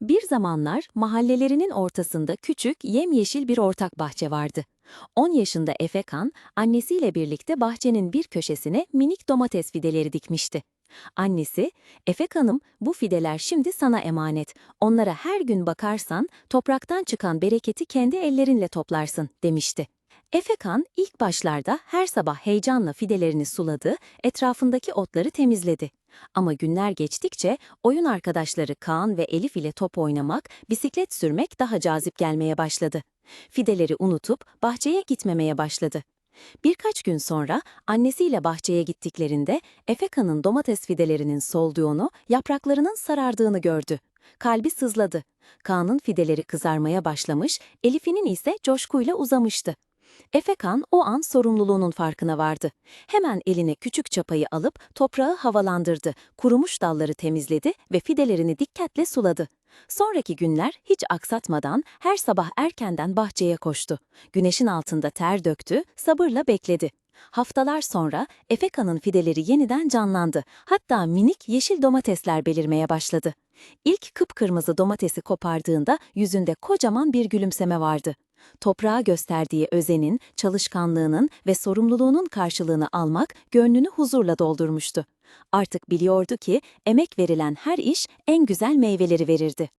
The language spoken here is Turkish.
Bir zamanlar mahallelerinin ortasında küçük, yemyeşil bir ortak bahçe vardı. 10 yaşında Efekan, annesiyle birlikte bahçenin bir köşesine minik domates fideleri dikmişti. Annesi, Efekan'ım bu fideler şimdi sana emanet. Onlara her gün bakarsan topraktan çıkan bereketi kendi ellerinle toplarsın demişti. Efekan ilk başlarda her sabah heyecanla fidelerini suladı, etrafındaki otları temizledi. Ama günler geçtikçe oyun arkadaşları Kaan ve Elif ile top oynamak, bisiklet sürmek daha cazip gelmeye başladı. Fideleri unutup bahçeye gitmemeye başladı. Birkaç gün sonra annesiyle bahçeye gittiklerinde Efeka'nın domates fidelerinin solduğunu, yapraklarının sarardığını gördü. Kalbi sızladı. Kaan'ın fideleri kızarmaya başlamış, Elif'inin ise coşkuyla uzamıştı. Efekan o an sorumluluğunun farkına vardı. Hemen eline küçük çapayı alıp toprağı havalandırdı, kurumuş dalları temizledi ve fidelerini dikkatle suladı. Sonraki günler hiç aksatmadan her sabah erkenden bahçeye koştu. Güneşin altında ter döktü, sabırla bekledi. Haftalar sonra Efeka'nın fideleri yeniden canlandı. Hatta minik yeşil domatesler belirmeye başladı. İlk kıpkırmızı domatesi kopardığında yüzünde kocaman bir gülümseme vardı. Toprağa gösterdiği özenin, çalışkanlığının ve sorumluluğunun karşılığını almak gönlünü huzurla doldurmuştu. Artık biliyordu ki emek verilen her iş en güzel meyveleri verirdi.